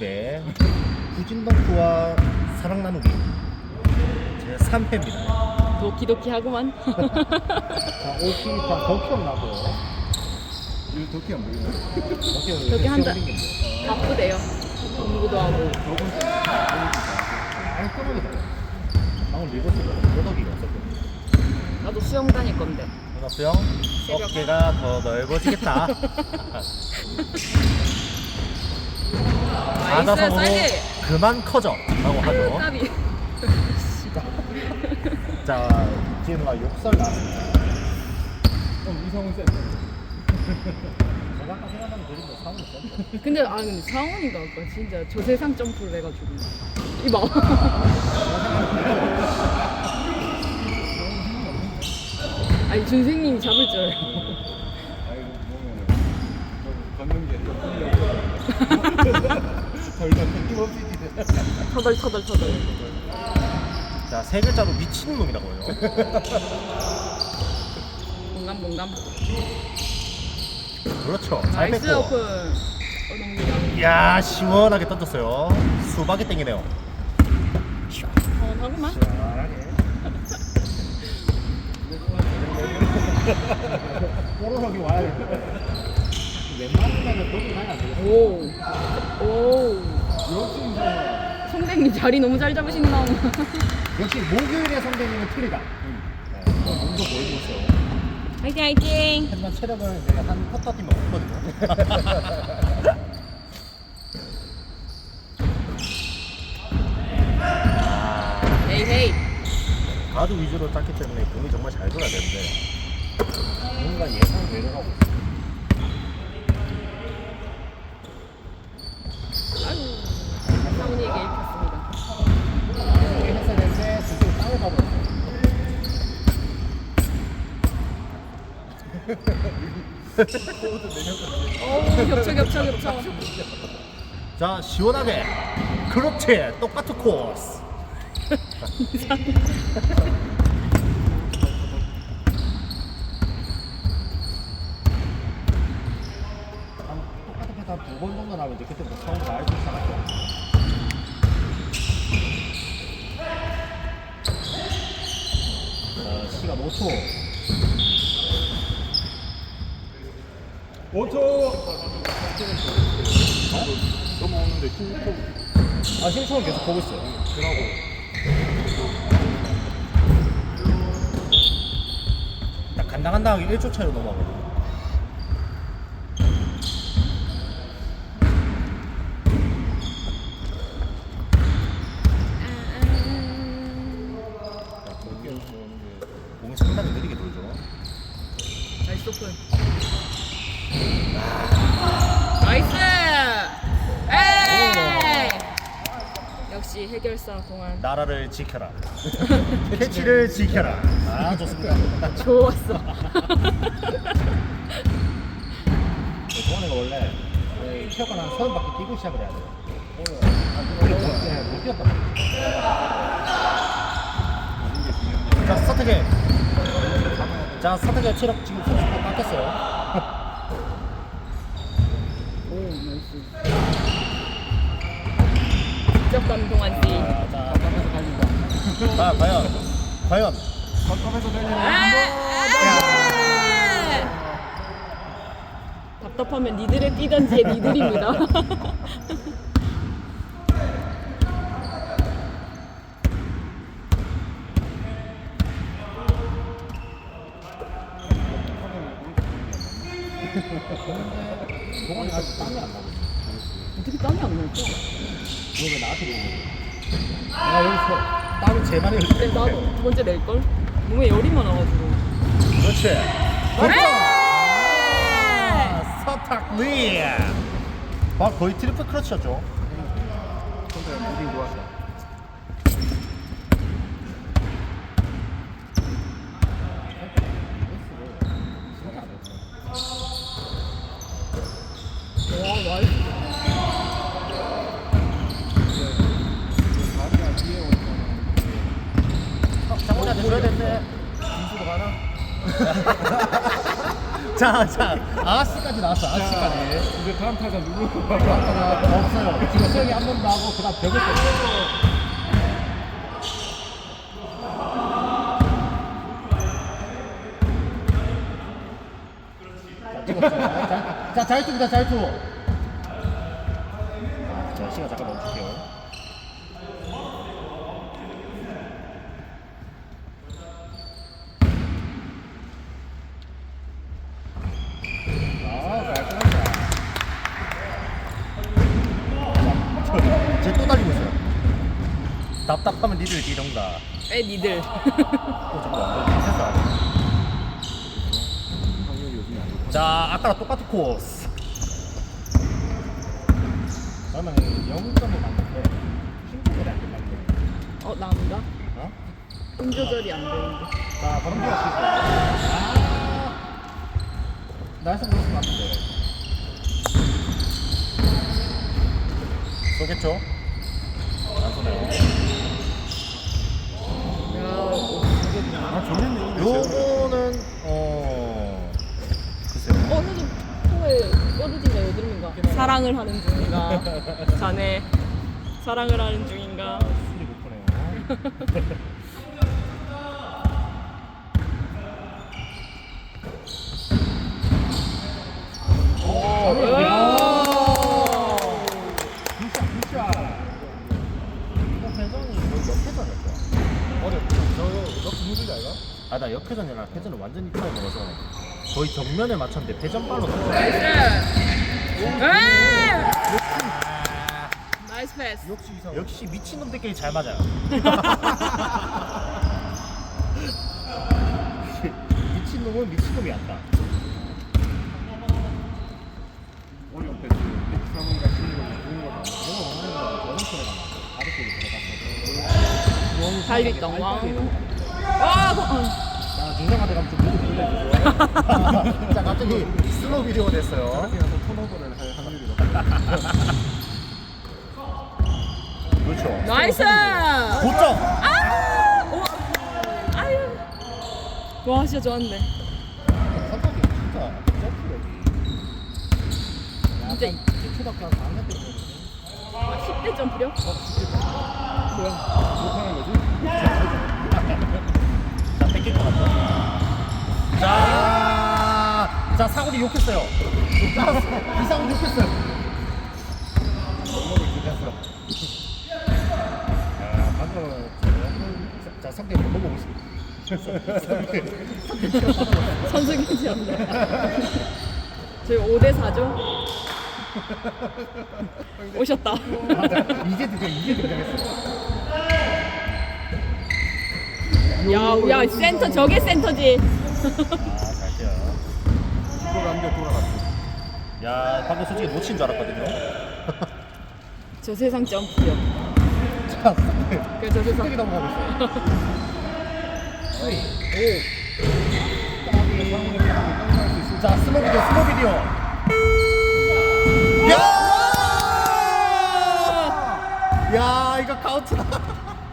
20회 후진덕후와 사랑 나누기 제 3회입니다. 도키도키 하구만. 자, 옷이 더 기억나고. 이거 도끼 안 보이네. 저기 한 달- 바쁘대요. 공부도 하고. 깔끔하게 방금 읽었어요. 뼈덕이가 없었거든요. 나도 수영 다닐 건데. 그래서 새벽. 어깨가 더 넓어지겠다. 사이드. 그만 커져 라고 하죠. 까비. 자, 지은아 욕설 나왔습니다. 어, 이성훈 쌤. 제가 아까 생각하는 그림도 사뭇 있었는데. 근데 아 근데 상원이가 아까 진짜 저 세상 점프를 해가지고 이봐. 아니 준생님이 잡을 줄. 알고. 아이고, 보면은. 저 걷는 게 좀 끌려고. 더 이상 느낌없이 기대. 터덜 터덜 터덜. 자, 세 글자로 미친 놈이라고요. 공감 공감. 그렇죠. 잘 나이스 뺐고. 오픈. 어 너무 이야, 시원하게 던졌어요. 수박이 땡기네요. 시원하구만. 뽀로록이 와야 돼. 웬만하면 거기 가야 안 되겠어. 오. 오. 성대님 자리 너무 잘 잡으신다. 역시 목요일의 선배님은 틀리다. 몸도 보이고 있어요. 화이팅 화이팅. 하지만 체력을 내가 한 쿼터 팀은 없거든요. 아, 헤이 헤이. 가드 위주로 짰기 때문에 공이 정말 잘 돌아야 되는데 뭔가 예상 외로 가고 있어요. 아유. 상훈이에게 읽혔습니다. 이렇게 했어야 되는데 드디어 땅을 가버렸어. 어우 겹쳐 겹쳐 겹쳐. 자 시원하게 그렇지 똑같은 코스 똑같은 패턴 두번 정도 나오면 이제 그때부터 처음 나알기 시작하죠. 자, 시간 5초. 5초. 넘어오는데 16초. 아 힘처럼 계속 보고 있어요 딱 간당간당하게 1초 차이로 넘어가거든요 자, 공이 공이 상당히 느리게 돌죠 나이스 오픈. 나이스. 에이. 역시 해결사 동안 나라를 지켜라 캐치를 지켜라 아 좋습니다 좋았어. 동원이가 원래 네, 체육관 한 서른 바퀴 뛰고 시작을 해야 돼요. 네, 못 뛰었단 말이에요. 자 스타트게 자 스타트게 체력 지금 30% 깎였어요 오 나이스. 직접감 동안 씨. 자 깎여서 갈린다 자 과연 과연 깜깜해서 달리는 답답하면 니들의 뛰던 제 니들입니다. 동원이 아직 땀이 안 나고 있어. 어떻게 땀이 안 날까? 왜 나한테 그러는 거야? 내가 여기서 많이 흘릴 근데 나도 두 번째 낼 걸? 몸에 열이 많아가지고. 그렇지 네! 아, 서탁 리 아 거의 트리플 크러치였죠 근데 무빙 좋았어. 와, 나이스. 다리가 뒤에 오니까. 되는데 김수도 가나? 자, 자, 아씨까지 나왔어. 아씨까지. 이제 다음 타자 누구? 없어요. 지금 수영이 한 번도 하고 그 다음 벽을 뺐어. 자, 잘 줍니다. 잘 줘. 자, 시간 잠깐 멈출게요. 아, 깔끔하다. 쟤또 달리고 있어요. 답답하면 니들 이런가. 에 니들. 어. 자, 아까랑 똑같은 코스. 그러면 0점을 맞는데 힘 조절이 안 된다는데. 어 나인가? 어? 힘 조절이 안 되는데. 자, 바람비가 실수. 아, 나에서 그럴 것 같은데. 쏘겠죠? 안 쏘네요. 야, 아 정했네. 이게 요거는 어 글쎄요. 어느 좀 통에 여름인가 여드름인가? 사랑을 하는 중인가? 자네 사랑을 하는 중인가? 술이 못 보네요. 굿샷 굿샷. 이거 회전이 거의 역회전이었죠. 어렵다. 저너 분무줄 알가? 아나 역회전이랑 회전을 완전히 처음 먹어서 거의 정면에 맞췄는데 회전발로 넣었어. 나이스 패스. 역시 이상. 역시 미친놈들끼리 잘 맞아요. 미친놈은 미친놈이 안다. 어려운 패스. 103가 치는 거 좋은 거다. 너무 원하는 건 원소리가 나. 아랫쪽에 들어갔어. 달리던 왕. 아, 어. 자, 준상한테 가면 좀 모두 불러주세요. 자, 갑자기 슬로우 비디오가 됐어요. 저렇게 가서 턴오버를 할 확률이 높아. 그렇죠. 나이스. 고점! 아! 오. 아유. 와 진짜 좋았네. 선택이 진짜 점프력이. 진짜 초등학교 4학년 때 아, 10대 점프력? 뭐야? 못하는 거지? 자, 뺏길 것 같죠? 자, 자, 사고리 욕했어요. 자, 이상훈 욕했어요. 엉덩이 기대했어. 야, 방금, 저, 자, 상대 못 보고 있습니다. 선수기지 않네. 저희 5대 4죠? 오셨다. 이제 드디어, 이제 등장했어. 야, 야, 센터 저게 센터지. 아. 돌아갔는데 돌아갔어. 야, 방금 솔직히 놓친 줄 알았거든요. 저 세상 점프력. 자, 상대. 그래 저 세상. 흑백이 넘어가고 오. 자, 슬로 비디오, 슬로 비디오. 야! 야, 이거 카운트다.